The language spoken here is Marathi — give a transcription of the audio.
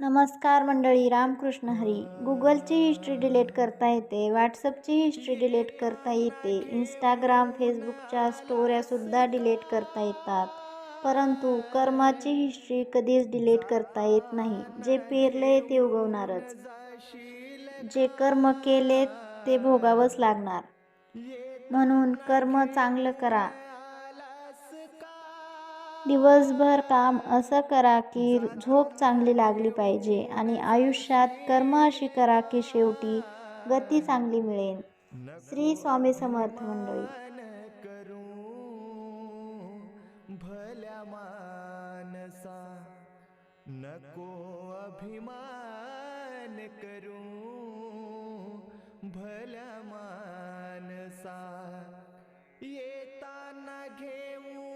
नमस्कार मंडळी रामकृष्ण हरी. गुगलची हिस्ट्री डिलीट करता येते व्हॉट्सअपची हिस्ट्री डिलीट करता येते इंस्टाग्राम फेसबुकच्या स्टोऱ्यासुद्धा डिलीट करता येतात. परंतु कर्माची हिस्ट्री कधीच डिलीट करता येत नाही जे पेरले ते उगवणारच. जे कर्म केले ते भोगावंच लागणार. म्हणून कर्म चांगलं करा दिवसभर काम असं करा की झोप चांगली लागली पाहिजे आणि आयुष्यात कर्म अशी करा की शेवटी गती चांगली मिळेल. श्री स्वामी समर्थ मंडळी. भल्या मानसा नको अभिमान करू. भल्या मानसा घेऊ